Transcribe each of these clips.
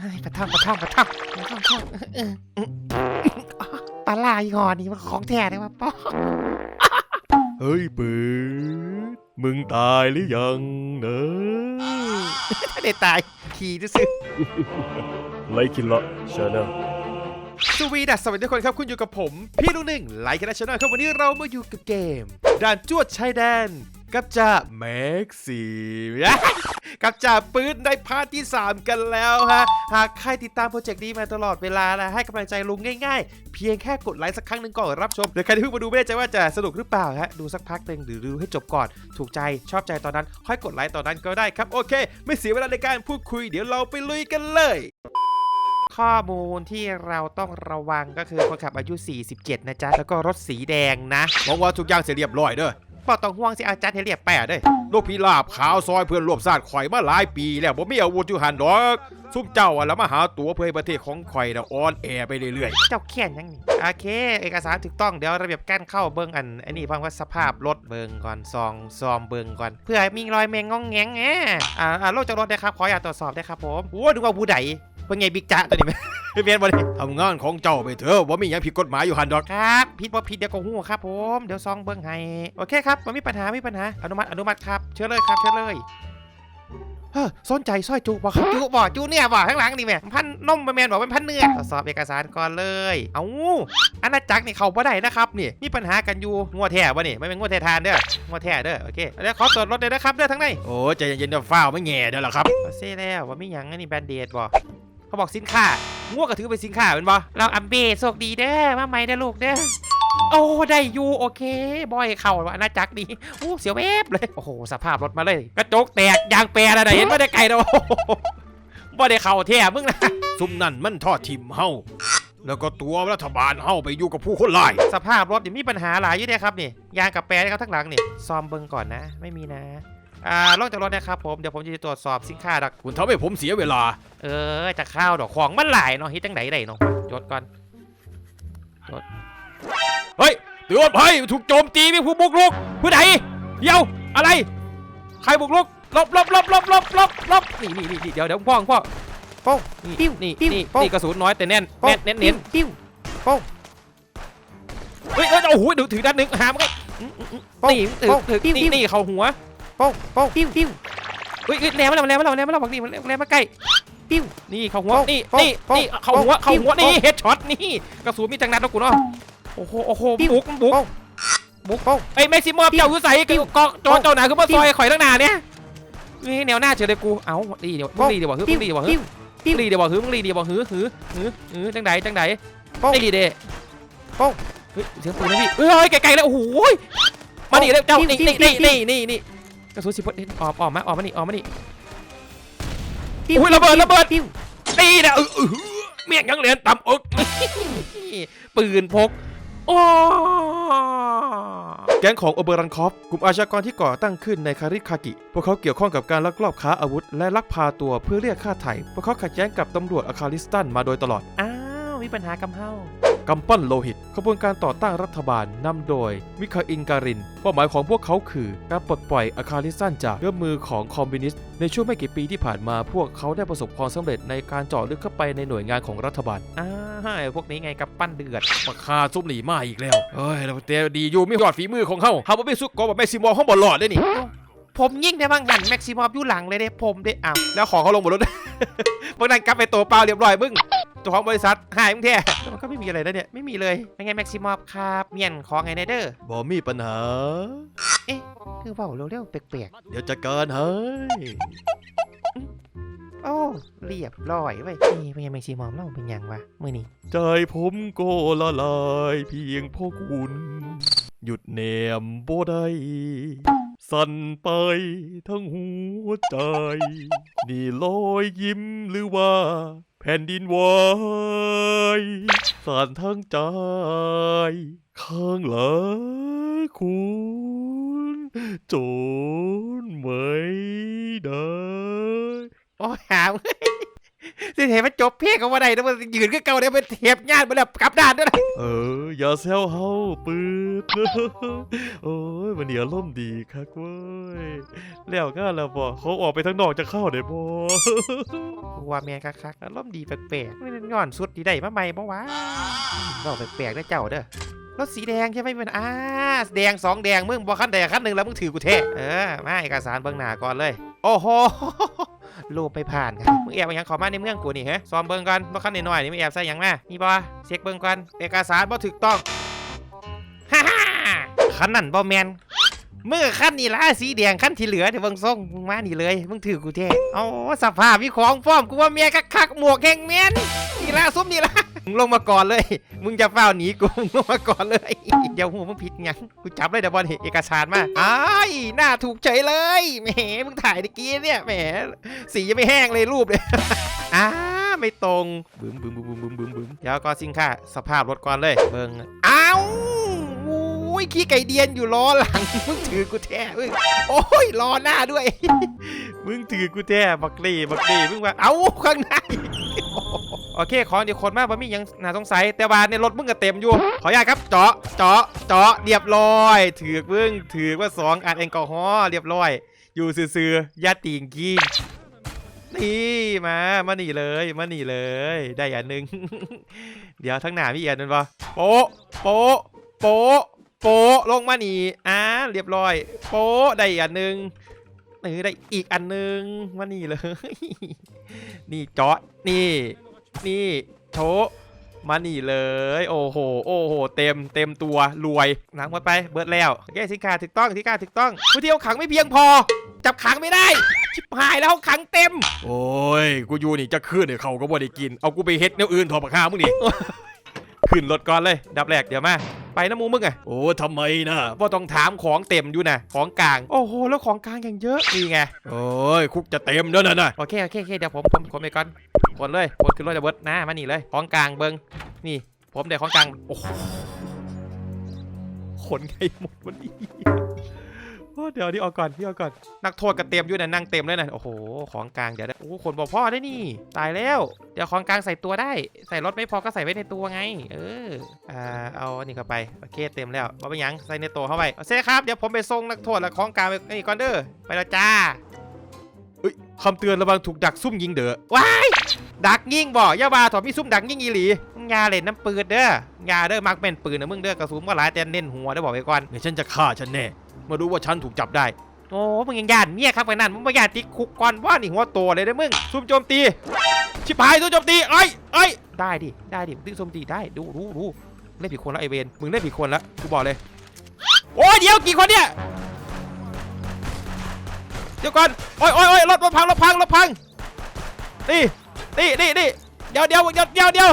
เอ้ยประทับประทับประทับประทับประทับเออเออปลาลายหอนี่มันของแท้เลยว่ะป๊อเฮ้ยปืดมึงตายหรือยังเนอะถ้าได้ตายขี่จะซื้อไลคินละชาแนล สวีดัสสวัสดีทุกคนครับ คุณอยู่กับผม พี่ลุงหนึ่งไลค์กันนะชนะครับ วันนี้เรามาอยู่กับเกม ด่านจวดชายแดน กับจ่าแม็กซี่กับจ่าปืนในพาร์ทที่ 3 กันแล้วฮะ หากใครติดตามโปรเจกต์นี้มาตลอดเวลานะ ให้กำลังใจลุงง่ายๆ เพียงแค่กดไลค์สักครั้งหนึ่งก่อนรับชมหรือใครที่เพิ่งมาดูไม่แน่ใจว่าจะสนุกหรือเปล่าฮะ ดูสักพักหนึ่งหรือดูให้จบก่อน ถูกใจชอบใจตอนนั้น ค่อยกดไลค์ตอนนั้นก็ได้ครับ โอเค ไม่เสียเวลาในการพูดคุย เดี๋ยวเราไปลุยกันเลยข้อมูลที่เราต้องระวังก็คือคนขับอายุ 47 นะจ๊ะ แล้วก็รถสีแดงนะมองว่าทุกอย่างเสร็จเรียบร้อยเด้อ ปอต้องห่วงสิอาจารย์เทเรียบแปะเด้ยลูกพี่ลาบขาวซอยเพื่อนร่วมชาติข่อยมาหลายปี แล้วบ่มีอาวุธอยู่หันดอกซุ่มเจ้าอะแล้วมาหาตัวเพื่อให้ประเทศของข่อยน่ะอ่อนแอไปเรื่อยเจ้าแค้นยังนี่โอเค เอกสารถูกต้องเดี๋ยวระเบียบการเข้าเบิ้งอันอันนี้ฟังว่าสภาพรถเบิ้งก่อนซองซอมเบิ้งก่อน เพื่อมีรอยแมงงองแงงแงอ่าอ่าโลกจากรถได้ครับขออยากตรวจสอบได้ครับผมโอ้ดูว่าผู้ใดเพิ่งไงบิ๊กจ๊ะตัวนี้ไหม เรียนบ่ได้ๆทำงานของเจ้าไปเถอะว่ามีหยังผิดกฎหมายอยู่หันดอกครับผิดบ่ผิดเดี๋ยวก็หู้ครับผมเดี๋ยวซองเบิ้งให้โอเคครับไม่มีปัญหาไม่มีปัญหาอนุมัติอนุมัติครับเชิญเลยครับเชิญเลยเฮ้อสนใจสร้อยจูบ่ครับจูบ่จูเนี่ยบ่ข้างหลังนี่แม่พันนมบ่แมนบอกเป็นพันเนื้อตรวจสอบเอกสารก่อนเลย เอาอาณาจักรนี่เขาบ่ได้นะครับนี่มีปัญหากันอยู่งัวแท้บ่นี่ไม่เป็นงัวแท้ทานเด้องัวแท้เด้อโอเคแล้วขอตรวจรถเลยนะครับเด้อทั้งในโอ้ใจเย็นๆเดี๋ยวฟ้าวไม่แง่เด้อล่ะครับเอาเซ่แล้วว่ามีหยังอันนี้แบนเดดบ่เขาบอกสินค้า งัวก็ถือเป็นสินค้าเป็นบ่เราอัมเบโชคดีเด้อมาใหม่เด้อลูกเด้อโอ้ได้อยู่โอเคบอยเข่าว่าน่าจักดีโอ้เสียวแวบเลยโอ้โหสภาพรถมาเลยกระจกแตกยางแปรอะไรเห็นว่าได้ไกลแล้วโอ้โหบ่ได้เข่าแท้มึงนะซุ่มนั่นมันทอดทิมเฮาแล้วก็ตัวรัฐบาลเฮาไปอยู่กับผู้คนหลาย สภาพรถนี่มีปัญหาหลายอยู่เด้ครับนี่ยางกับแปรนะครับทั้งหลังนี่ ซอมเบิงก่อนนะ ไม่มีนะ อ่าลงจากรถนะครับผมเดี๋ยวผมจะตรวจสอบสินค้าดัก คุณทำให้ผมเสียเวลา เออจะเข้าวดอกของมันหลายเนาะเฮ็ดจังไดได้เนาะจดก่อนเฮ้ยเตือนภัยถูกโจมตีมีผู้บุกรุกผู้ใดเดี๋ยวอะไร ใครบุกรุกหลบหลบหลบหลบหลบหลบหลบนี่นี่นี่เดี๋ยวเดี๋ยวพ่อพ่อโป้งนี่ปิ้วนี่ปิ้วนี่โป้งนี่กระสุนน้อยแต่แน่นโป้แน่งนเน้นเน้นปิ้วโป้งเฮ้ยเฮ้ยโอ้โหดูถือด้านหนึ่งหามนก็โป้งนี่ถือโป้งถือปิ้วนี่ปิ้วนี่เข้าหัว โป้งโป้งปิ้วปิ้วเฮ้ยเฮ้ยแรงมาแล้วแรงมาแล้วแรงมาแล้วบอกนี่มันแรงมาใกล้ปิ้วนี่เข้าหัวโป้งนี่โป้งนี่โป้งนี่เข้าหัวโป้งเข้าหัวโป้งนี่เฮดช็อตนี่กระสุนมีจังนัดนะกูเนาะโอ้โหโอ้โหปิ้วบุกบุกโป้งบุกโป้งไอ้แม็กซิมอมเจ้าคือใส่กกอกโจอเจ้าหนาคือมาซอยข่อยตั้งนานเนี่ยนี่แนวหน้าเฉยเลยกูเอ้าดีเดี๋ยวมึงดีเดี๋ยวบอกฮึมึงดีเดี๋ยวบอกฮึปิ้วมึงดีเดี๋ยวบอกฮึมึงดีเดี๋ยวบอกฮึฮึฮึฮึจังไดจังไดโป้งไอ้ดีเด้โป้งเฮ้ยเสียงปืนนะพี่เฮ้ยไกลๆแล้วโอ้โหมาดิแล้วเจ้าปิ้วนี่ปิ้วนี่ปิ้นี่วนี่นี่นี่ก ระสุนสิบเอ็ดออกออกมาออกมานี่ออกมานี่ปิ้วอุ้ยระเบิดระเบิดปิ้วตีนะเออเออเมียงยังเหรียญต่ำอกปืนพกโอ้แก๊งของโอเบอรันคอฟกลุ่มอาชญากรที่ก่อตั้งขึ้นในคาริคากิ พวกเขาเกี่ยวข้องกับการลักลอบค้าอาวุธ และลักพาตัวเพื่อเรียกค่าไถ่พวกเขาขัดแย้งกับตำรวจอาคาลิสตันมาโดยตลอด อ้าว มีปัญหากำเฮา กำปั้นโลหิตขบวนการต่อต้านรัฐบาลนำโดยมิคาอินการิน เป้าหมายของพวกเขาคือการปลดปล่อยอาคาลิสตันจากเอื้อมมือของคอมมิวนิสต์ในช่วงไม่กี่ปีที่ผ่านมาพวกเขาได้ประสบความสำเร็จในการเจาะลึกเข้าไปในหน่วยงานของรัฐบาลอ้าวพวกนี้ไงกับปั้นเดือดปากคาซุปหนีมาอีกแล้วเฮ้ยเราเตดีอยู่ไม่ยอดฝีมือของเขาเขาบ่ไม่สุกกว่าแม่ซิมอลเขาบ่หลอดได้นี่ผมยิ่งได้บางหันแม็กซิมอฟอยู่หลังเลยเด้ผมเด้อ้าวแล้วของเขาลงบนรถพวกนั้นกลับไปตัวเปล่าเรียบร้อยมึงตัวของบริษัทหายมึงแท้แต่ มันก็ไม่มีอะไรแล้วเนี่ย ไม่มีเลยเป็นไงแม็กซิมอฟครับเมียนของไงเนเดอร์บ่มีปัญหาคือเบาเร็วๆแปลกเดี๋ยวจัดการให้ๆโอ้เรียบร้อยไว้ยนี่เป็นไงแม็กซิมอฟเล่าเป็นยังวะมื่อนี้ใจผมก็ละลายเพียงเพราะคุณ หยุดแนมบ่ได้สั่นไปทั้งหัวใจ นี่รอยยิ้มหรือว่า แผ่นดินไหวสั่นทั้งใจ ข้างหลังคุณจนไม่ได้โอ้หาม สิเห็นมันจบเพลงก็ว่าได้นะมันยืนก็เก่าเนี่ยมันเทียบญาติมาแล้วกลับด้านด้วยนะเออ อย่าแซวเฮาปืดโอ้ยวันนี้อารมณ์ดีคักเว้ยแล้วก็แล้วบ่เขาออกไปทั้งนอกจะเข้าได้บ่ว่าแม่คักๆอารมณ์ดีแปลกๆไม่ได้ย้อนสุดดีได้มาใหม่บ่วะก็แปลกๆนะเจ้าเด้อรถสีแดงใช่ไหมมันอ่าแดงสองแดงมึงบ่คันแดงคันหนึ่งแล้วมึงถือกูแท้เออมาเอกสารเบื้องหน้าก่อนเลย โอ้โหรูปไปผ่านครับมึงแอบไปยังขอมาในเมืองกูนี่ฮะซ้อมเบิ่งก่อนบ่คันหน้อยๆนี่มึงแอบใส่ยังแมานี่บ่เช็คเบิ่งก่อนเอกสารบ่ถูกต้องฮ่าฮ่าคันนั่นบ่แมนเมึงกับคันนี่ละสีแดงคันที่เหลือเดี๋ยวเบิ่งส่งมึงมานี่เลยมึงถือกูแท้เอาสภาพมีของฟ้อมกูว่าเมียคักๆหมวกแห่งแมนนี่ละซุ้มนี่ละ มึงลงมาก่อนเลย มึงจะเฝ้าหนีกูมึงลงมาก่อนเลย เดี๋ยวหูมึงผิดหยังกูจับเลยเดี๋ยวบอลเห็นเอกสารมาอ้ายหน้าถูกเฉยเลยแหมมึงถ่ายตะกี้เนี่ยแหมสียังไม่แห้งเลยรูปเลยอ้าไม่ตรงบึ้มบึ้มบึ้มบึ้มบึ้มบึ้มบึ้มเดี๋ยวก็สิงค่าสภาพรถก่อนเลยเบิ่งอ้าวอุ้ยขี้ไก่เดียนอยู่ล้อหลังมึงถือกูแท้เว้ยโอ้ยล้อหน้าด้วย มึงถือกูแท้บักลี่บักลี่มึงว่าเอ้าข้างใน โอเคของเดี๋ยวคนมากบ่มียังน่าสงสัยแต่ว่าในรถมึงก็เต็มอยู่ ขออนุญาตครับเจาะเจาะเจาะเรียบร้อย ถือกมึงถือว่าสองอัดแอลกอฮอล์เรียบร้อย อยู่ซื่อๆอยาติงกี้นี่มา มาหนีเลยมาหนีเลย ได้อันหนึ่งเดี๋ยวทั้งหน้ามีอีกอันหนึงปะโป๊ะโป๊ะโป๊ะโป๊ะลงมาหนีอ่าเรียบร้อย โป๊ะได้อันหนึ่งเออได้อีกอันหนึ่งมานี่เลย นี่จาะนี่ นี่โชะมานี่เลย โอ้โห โอ้โห เต็ม เต็มตัว รวยหนังหมดไป เบิดแล้วแก้สินค้าถูกต้องสินค้าถูกต้องผู้ที่เอาขังไม่เพียงพอ จับขังไม่ได้ ชิบหายแล้วขังเต็ม โอ้ย กูอยู่นี่จะขึ้นเนี่ยเขาก็บ่ได้กิน เอากูไปเฮ็ดแนวอื่นถอดปากข้ามึงดิขึ้นรถก่อนเลย ดับแรกเดี๋ยวมา ไปน้ำมูมึงอะโอ้ทำไมนะว่าต้องถามของเต็มอยู่นะของกลาง โอ้โหแล้วของกลางอย่างเยอะนี่ไงโอ้ยคุกจะเต็มแล้วนะนะโอเคโอเคโอเคเดี๋ยวผมผมขนไปก่อนขนเลยขนขึ้นรถจะเบิดนะมานี่เลยของกลางเบิงนี่ ผมเดี๋ยวของกลางโอ้โหขนไงหมดวันนี้โอ้ เดี๋ยวนี่เอาก่อนนี่เอาก่อน นักโทษก็เต็มอยู่นะนั่งเต็มเลยนะ โอ้โห ของกลางเดี๋ยวได้ โอ้โหขนบอกพ่อได้นี่ ตายแล้ว เดี๋ยวของกลางใส่ตัวได้ ใส่รถไม่พอก็ใส่ไว้ในตัวไง เออ อ่า เอาอันนี้เข้าไป โอเค เต็มแล้วเอาไปยัง ใส่ในตัวเข้าไปเอาเซ่ครับ เดี๋ยวผมไปส่งนักโทษและของกลางไปนี่ก่อนเด้อ ไปแล้วจ้าเอ้ยคำเตือนระวังถูกดักซุ่มยิงเด้อ ว้าย ดักยิงบ่อย่าว่าถอดมีซุ่มดักยิงอีหลีมึงอยาเล่นน้ำปืนเด้ออยาเด้อมักเป็นปืนนะมึงเด้อกระสุนก็หลายแต่เน้นหัวได้อบอกไว้ก่อนเดี๋ยวฉันจะฆ่าฉันแน่ มาดูว่าฉันถูกจับได้ โอ้มึงยังย่านเมียครับไปนั่นมึงไม่ย่านติดคุกก่อนว่านี่หัวโตเลยเด้มึงซุ่มโจมตี ชิบหายซุ่มโจมตีเอ้ยเอ้ยได้ดิได้ดิมึงซุ่มโจมตีได้ดูดูดูเล่นผิดคนแล้วไอเวนมึงเล่นผิดคนแล้วกูบอกเลย โอ้ยเดี๋ยวกี่คนเนี่ยเดี๋ยวก่อนโอ้ยโอ้ยโอ้ยรถรถพังรถพังรถพังนี่นี่นี่นี่เดี๋ยวเดี๋ยวเดี๋ยวเดี๋ยวเดี๋ยว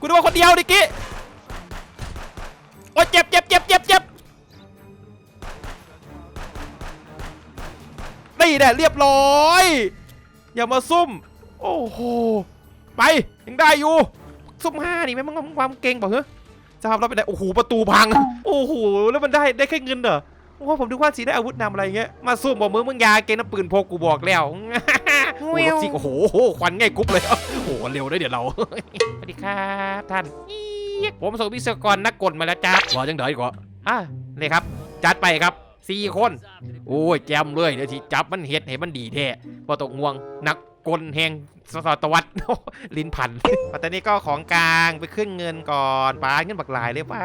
กูดูว่าคนเดียวดิกี้โอ้ยเจ็บเจ็บเจ็บเจ็บเจ็บ นี่แหละเรียบร้อย อย่ามาซุ่ม โอ้โห ไปยังได้อยู่ ซุ่มห้านี่แม่งมึงความเก่งเปล่าเหรอจะทำเราไปได้โอ้โหประตูพัง โอ้โหแล้วมันได้ได้แค่เงินเหรอโอ้โหผมดูว่าสีได้อาวุธนำอะไรเงี้ยมาซุ่มบอกมึงมึงอยาเกณฑ์น้ำปืนพกกูบอกแล้วโอ้โหรถสิโอ้โหควันง่ายกรุ๊บเลยโอ้โหเร็วได้เดี๋ยวเราสวัสดีครับท่านอี๊ยผมส่งวิศวกรนักกลมาแล้วจ้าว่าจังไดก่อนอะนี่ครับจัดไปครับ สี่คน โอ้ยแจมเลยเดี๋ยวที่จับมันเห็ดให้มันดีแท้พอตกง่วงนักกลแห่งสสตวัดลิ้นพันปัตตานีก็ของกลางไปขึ้นเงินก่อนป้าเงินบักหลายเลยป้า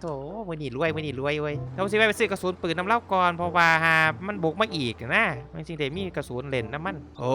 โถวันนี้รวยวันนี้รวยเว้ยเราสิไปซื้อกระสุนปืนน้ำเล่าก่อนเพราะว่าหามันบุกมาอีกนะมันจริงแต่มีกระสุนเล่นน้ำมัน โอ้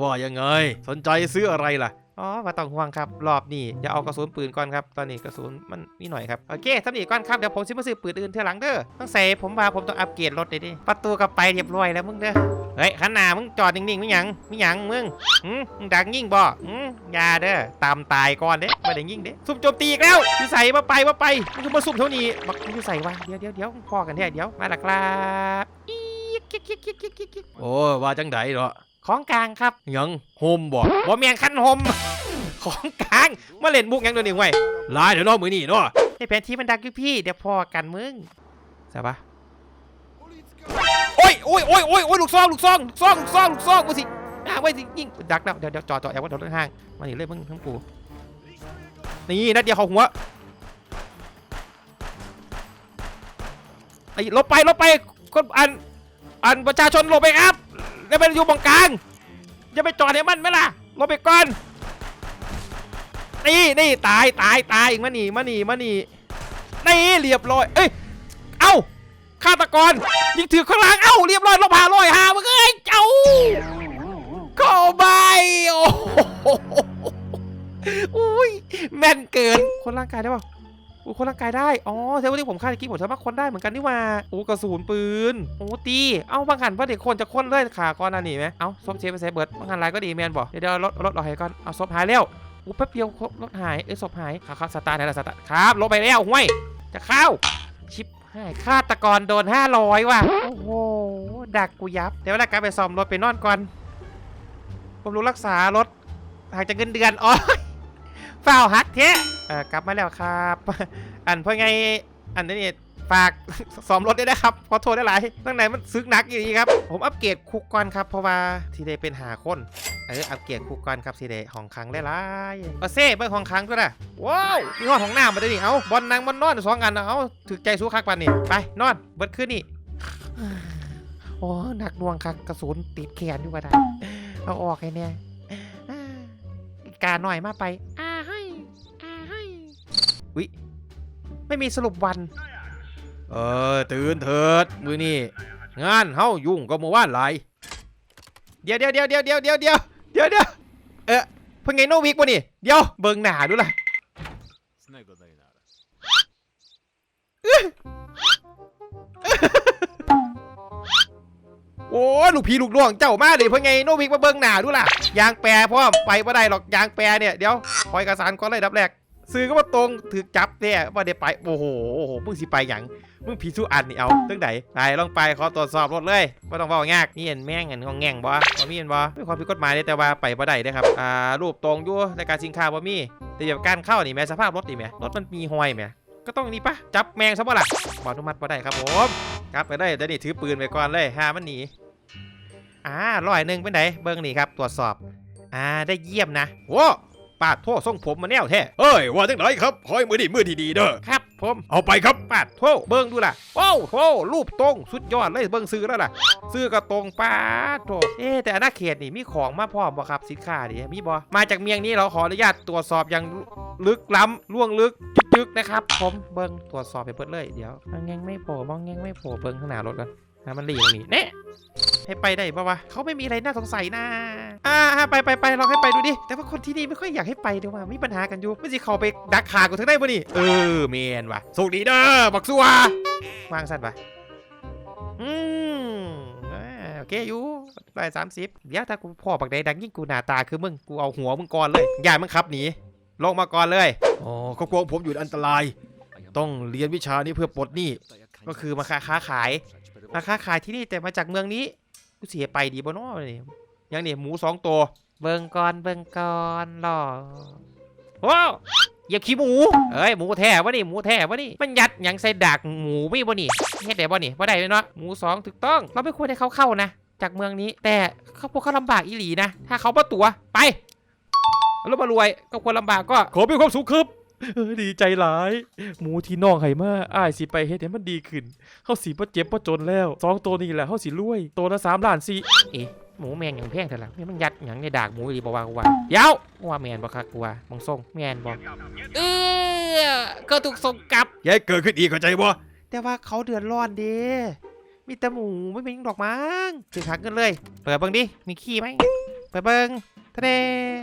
ว่ายังไง สนใจซื้ออะไรล่ะ อ๋อมาต้องห่วงครับ รอบนี้อย่าเอากระสุนปืนก่อนครับ ตอนนี้กระสุนมันมีหน่อยครับ โอเคทำนีก่อนครับ เดี๋ยวผมซิมาซื้อปืนอื่นเท่าหลังเด้อ ต้องใส่ผมว่าผมต้องอัปเกรดรถเลยดิ ประตูก็ไปเรียบร้อยแล้วมึงเด้อ เฮ้ยขันหนามึงจอดนิ่งๆไม่หยังไม่หยังมึงหืมมึงดักยิงบ่หืมอย่าเด้อ ตามตายก่อนเด้ไม่ได้ยิงเด้ซุ่มโจมตีอีกแล้วอยู่ใส่มาไปมาไปมึงคือมาซุ่มเท่านี้บักมึงอยู่ใส่วะเดี๋ยวเดี๋ยวเดี๋ยวพอกันแท้เดี๋ยวมาละครับอี๊กกิ๊กกิ๊กกิ๊กกิ๊กกิ๊กโอ้ว่าจังไดเหรอ ของกลางครับยังโฮมบ่บ่แมงคันหมของกลางมาเล่นมุกหยังตัวนี้ไว้ลายเดี๋ยวน้องมือนี่เนาะให้แผนที่มันดักอยู่พี่เดี๋ยวพอกันมึงใช่ปะโอ้ยโอ้ยโอ้ยโอ้ยโอ้ยลูกซองลูกซองลูกซองลูกซองลูกซองกูสิอ่าไว้สิยิงดักแล้วเดี๋ยวเดี๋ยวจอดจอดแอบว่าเดี๋ยวรถห้างมาหนีเลยมึงทั้งกูนี่นัดเดียวเขาหัวไอ้ลบไปลบไปก็อันอันประชาชนลบไปครับ แล้วไปอยู่ตรงกลางอย่าไปจอดให้มันไหมล่ะลบไปก่อนนี่นี่ตายตายตายมาหนีมาหนีมาหนีนี่เรียบร้อย เอ้ยเอ้าฆาตกรยิงถือข้างหล่างเอ้าเรียบร้อยลบหาร้อยหามึงเอ้ยเจ้าเข้าไปโอ้โหอุ้ยแม่นเกินคนร่างกายได้ป่ะ โอ้คนร่างกายได้ อ๋อแต่ว่าที่ผมคาดเมื่อกี้ผมสามารถคนได้เหมือนกันนี่ว่าโอ้กระสุนปืนโอ้ตี เอ้าบางหันว่าเด็กคนจะคนเลยขาก่อนอันนี้ไหมเอ้าซบเชฟไปใส่เบิร์ดบางหันไรก็ดีแมนบอกเดี๋ยวรถรถเราหายก่อน เอาศพหายแล้วโอ้แป๊บเดียวรถหายเอ้ยศพหายครับครับสตาร์ได้แล้วสตาร์ครับลบไปแล้วห้วยจะเข้าชิปหายฆาตกรโดน 500 ว่ะ โอ้โห ดักกูยับ เดี๋ยวเวลาการไปซ่อมรถไปนอนก่อน ผมรู้รักษารถหากจากเงินเดือนอ๋อ ฝ้าวฮักเทะเอ่อกลับมาแล้วครับ อันเพื่อไงอันนี้ฝากซ่อมรถได้นะครับ ขอโทษได้หลายตั้งไหนมันซึกหนักอย่างนี้ครับ ผมอัปเกรดคุกก่อนครับเพราะว่าที่ได้เป็นหาคนเอออัปเกรดคุกก่อนครับสีเดห้องคลังได้หลายเอาเซ่เบิ่งห้องคลังก็ได้ว้าวมีห้องของน้ำมาด้วยนี่เอาบอลนางบอลนอนสองอันเอาถึกใจสู้คักปันนี่ไปนอนเบิดขึ้นนี่โอ้หนักหน่วงคักกระสุนติดแขนอยู่กระดาเอาออกให้เนี่ยอ่ากาหน่อยมาไป วิไม่มีสรุปวัน เออ ตื่นเถิด มือนี่งานเฮายุ่งก็เมื่อวานหลายเดี๋ยวเดี๋ยวเดี๋ยวเดี๋ยวเดี๋ยวเดี๋ยวเดี๋ยวเดี๋ยวเดี๋ยวเออเพิ่งไงโนวิกวะนี่ เดี๋ยวเบิ่งหนาดูล่ะโอ้ลูกพี่ลูกน้องเจ้ามาเลยเพื่อไงโนวิกมาเบิ่งหน้าดูล่ะยางแปรพร้อมไปบ่ได้หรอกยางแปรเนี่ยเดี๋ยวคอยเอกสารก่อนเลยดับแรก ซื้อก็มาตรงถือจับเนี่ยว่าได้ไปโอ้โหโอ้โหมึงสิไปหยังมึงผีสู้อันนี่เอาตั้งไหนไปลองไปขอตรวจสอบรถเลยไม่ต้องเว้ายากนี่เห็นแม่งเห็นงองแง่งบ่บ่มีเห็นบ่ไม่ความผิดกฎหมายเลยแต่ว่าไปบ่ได้เด้ครับอ่ารูปตรงอยู่ในการสินค้าบ่มีแต่แบบการเข้านี่แม่สภาพรถนี่แม่รถมันมีห้อยแม่ก็ต้องนี่ปะจับแมงซะบ่ล่ะบอนุมัติบ่ได้ครับผมครับไปได้เดี๋ยวนี่ถือปืนไปก่อนเลยหามันหนีอ่าร้อยหนึ่งเป็นไหนเบิ้งนี่ครับตรวจสอบอ่าได้เยี่ยมนะโว้ ปาดโทษส่งผมมาแนวแท้เอ้ยว่าจังไรครับคอยมือดีมือที่ดีเด้อครับ ผมเอาไปครับ ปาดโทษเบิ้งดูล่ะโอ้โหรูปตรงสุดยอดเลยเบิ้งซื้อแล้วล่ะ ซื้อก็ตรงปาดโทษเอ๊ะแต่อนาเขตนี่มีของมาพร้อมบ่ครับสินค้าดิมีบ่มาจากเมียงนี้เราขออนุญาตตรวจสอบอย่างลึกล้ำล่วงลึกจึกๆนะครับ ผมเบิ้งตรวจสอบไปเปิดเลยเดี๋ยวมองแงงไม่โผล่มองแงงไม่โผล่เบิ้งข้างหน้ารถกันอะมันหลีตรงนี้เน่ให้ไปได้ปะวะเขาไม่มีอะไรน่าสงสัยนะ อ่าไปไปไปลองให้ไปดูดิ แต่ว่าคนที่นี่ไม่ค่อยอยากให้ไปเดี๋ยวว่ามีปัญหากันอยู่ไม่สิเขาไปดักขากูทั้งได้ปะนี่ เออเมนว่ะโชคดีเด้อบักซัววางสั้นปะอืมโอเคอยู่ร้อยสามสิบเดี๋ยวถ้ากูพ่อบักใดดังยิ่งกูหน้าตาคือมึงกูเอาหัวมึงก่อนเลยอย่ามึงขับหนีลงมาก่อนเลยอ๋อครอบครัวผมอยู่อันตราย ต้องเรียนวิชานี้เพื่อปลดหนี้ก็คือมาค้าขายมาค้าขายที่นี่แต่มาจากเมืองนี้กูเสียไปดีบ่นาะนี่ยั งนี่หมูสองตัว เบิ่งก่อนเบิ่งก่อนรอโอ้เหยียบขี้หมูเอ้ยหมูแท้วะนี่หมูแท้วะนี่มันยัดหยังใส่ดักหมูไม่บ่นี่เฮ็ดได้บ่นี่บ่ได้เลยเนาะหมูสองถูกต้อง เราไม่ควรให้เขาเข้านะ จากเมืองนี้ แต่เขาพวกเขาลำบากอีหลีนะ ถ้าเขาบ่ตัวไปแล้วมารวยก็ควรลำบากก็ขอมีความสุขครับเออดีใจหลาย หมูที่น้องให้มาอ้ายสิไปเฮ็ดให้มันดีขึ้นเฮาสิบ่เจ็บบ่จนแล้วสองตัวนี้แหละเฮาสิรวยตัวละ3ล้านสิ หมูแมงอย่างแพงเถอะล่ะนี่มันยัดอย่างในดากหมูอีหลีบอกว่ากูว่าเดี๋ยวว่าแมนบอกครับกูว่ามองส่งแมนบอกเออก็ถูกส่งกลับอย่าให้เกิดขึ้นอีกเข้าใจบ่แต่ว่าเขาเดือดร้อนดีมีแต่หมูไม่มีดอกมั้งถึงหักกันเลย เปิดเบิ้งดิมีขี้ไหมเปิดเบิ้งทะเล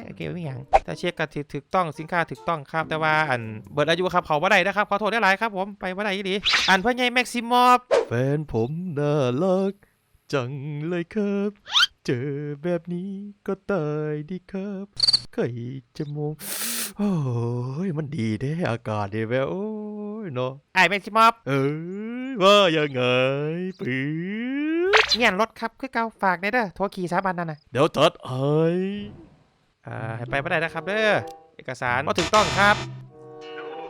โอเคไม่มีอย่างแต่เช็คกันถูกต้องสินค้าถูกต้องครับ แต่ว่าอันเบิดอายุครับเขาบ่ได้นะครับขอโทษได้หลายครับผมไปบ่ได้อีหลีอันพ่อใหญ่แม็กซิมอฟแฟนผมน่ารักจังเลยครับ เจอแบบนี้ก็ตายดีครับใครจะมองโอ้ยมันดีเด้อากาศดีแววโอ้ยเนาะไอ้แม็กซิมอฟเอ้ยว่ายังไงปื๊ดเงียนรถครับคือเก่าฝากได้เด้อโทรขี่สาบันนั่นน่ะเดี๋ยวจัดให้อ่าให้ไปไม่ได้นะครับเด้อเอกสารก็ถูกต้องครับ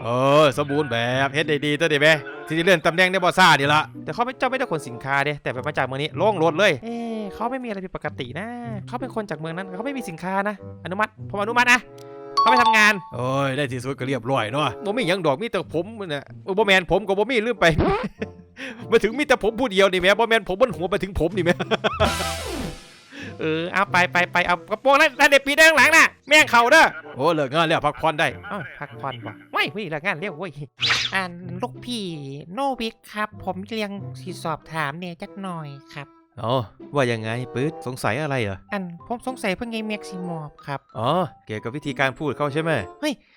เออสมบูรณ์แบบเฮ็ดได้ดีตัวเดีแม่ที่จะเลื่อนตำแหน่งได้บ่ซ่าดีละแต่เขาไม่เจ้าไม่ได้คนสินค้าเด้แต่แบบมาจากเมืองนี้โล่งรถเลย เอ๊ะเขาไม่มีอะไรผิดปกตินะ เขาเป็นคนจากเมืองนั้นเขาไม่มีสินค้านะ อนุมัติผมอนุมัตินะเขาไปทำงานโอ้ยได้ที่สุดก็เรียบร้อยเนาะบ่มีหยังดอกมีแต่ผมน่ะเออบ่แมนผมก็บ่มีลืมไปมาถึงมีแต่ผมผู้เดียวนี่แม่บ่แมนผมบนหัวไปถึงผมนี่แม่ เออเอาไปไปไปเอากระโปรงนั้นเด็กปีได้ข้างหลังน่ะแม่งเข่าเด้อโอ้เลิกงานแล้วพักผ่อนได้อ้าวพักผ่อนบ่ไม่พี่เลิกงานเร็วเว้ยอันลูกพี่โนวิกครับ ผมเรียงสีสอบถามเนี่ยจักหน่อยครับอ๋อว่ายังไงปื๊ดสงสัยอะไรเหรออันผมสงสัยเพื่อนไงเม็กซิมอฟครับอ๋อเกี่ยวกับวิธีการพูดเขาใช่ไหม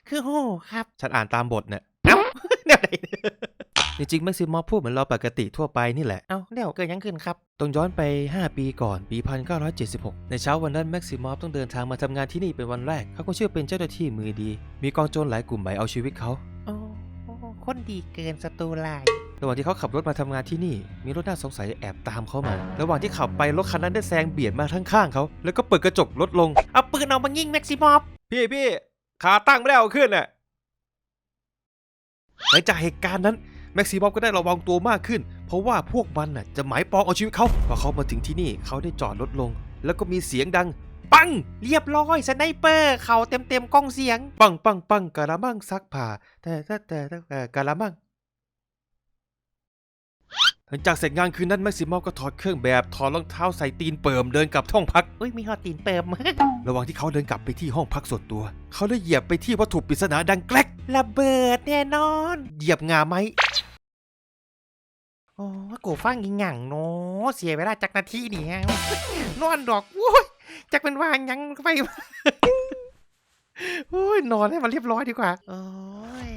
คือโหครับฉันอ่านตามบทเนี่ยเอ้าเดี๋ยวไหน จริงๆแม็กซิมอฟพูดเหมือนเราปกติทั่วไปนี่แหละ เอาเดี๋ยวเกิดหยังขึ้นครับต้องย้อนไป 5 ปีก่อน ปี 1976 ในเช้าวันนั้นแม็กซิมอฟต้องเดินทางมาทำงานที่นี่เป็นวันแรก เขาก็เชื่อเป็นเจ้าหน้าที่มือดี มีกองโจรหลายกลุ่มหมายเอาชีวิตเขาโอ้คนดีเกินสตูลายระหว่างที่เขาขับรถมาทำงานที่นี่ มีรถน่าสงสัยแอบตามเขามา ระหว่างที่ขับไปรถคันนั้นได้แซงเบียดมาข้างๆเขา แล้วก็เปิดกระจกรถลง เอาปืนออกมายิงแม็กซิมอฟ พี่พี่ขาตั้งไม่ได้เอาขึ้นน่ะหลังจากเหตุการณ์นั้น แม็กซิมอฟก็ได้ระวังตัวมากขึ้น เพราะว่าพวกมันน่ะจะหมายปองเอาชีวิตเขาพอเขามาถึงที่นี่เขาได้จอดรถลง แล้วก็มีเสียงดัง ปัง เรียบร้อยสไนเปอร์เขาเต็มเต็มๆกล้องเสียง ปังปังปังกะละมังซักผ้าแต่แต่แต่แต่แต่กะละมังหลังจากเสร็จงานคืนนั้นแม็กซิมอฟก็ถอดเครื่องแบบถอดรองเท้าใส่ตีนเปิมเดินกลับห้องพักอุ้ยมีฮอตตีนเปิมระหว่างที่เขาเดินกลับไปที่ห้องพักส่วนตัว เขาได้เหยียบไปที่วัตถุปริศนาดังแกลกระเบิดแน่นอน เหยียบงาไม้ โอ้กูฟังยิงหยังเนาะเสียเวลาจักนาทีนี่ฮะนอนดอกโอ้ยจักเป็นวางยังไปโอ้ยนอนให้มันเรียบร้อยดีกว่าโอ้ย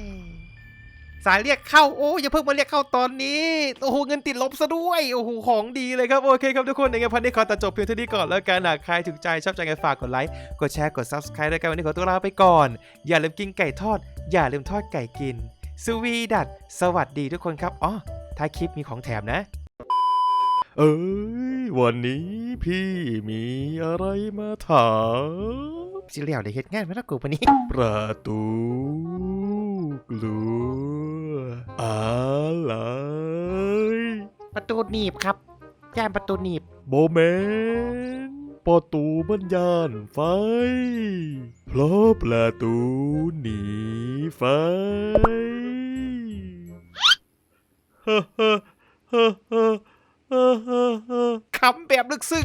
สายเรียกเข้าโอ้ยอย่าเพิ่งมาเรียกเข้าตอนนี้โอ้โหเงินติดลบซะด้วยโอ้โหของดีเลยครับโอเคครับทุกคนในงานพันนี้ขอตัดจบเพียงเท่านี้ก่อนแล้วกันหากใครถูกใจชอบใจกันฝากกดไลค์กดแชร์กด subscribe ด้วยกันวันนี้ขอตัวลาไปก่อน อย่าลืมกินไก่ทอด อย่าลืมทอดไก่กินสวีดัตสวัสดีทุกคนครับอ๋อ ท้ายคลิปมีของแถมนะ เอ้ย วันนี้พี่มีอะไรมาถามสิเหลียวได้เฮ็ดงานมาแล้วกูปะนี้ ประตูกลัวอะไรประตูหนีบครับย่านประตูหนีบโบแมนประตูมันยานไฟ เพราะประตูหนีไฟ คำแบบลึกซึ้ง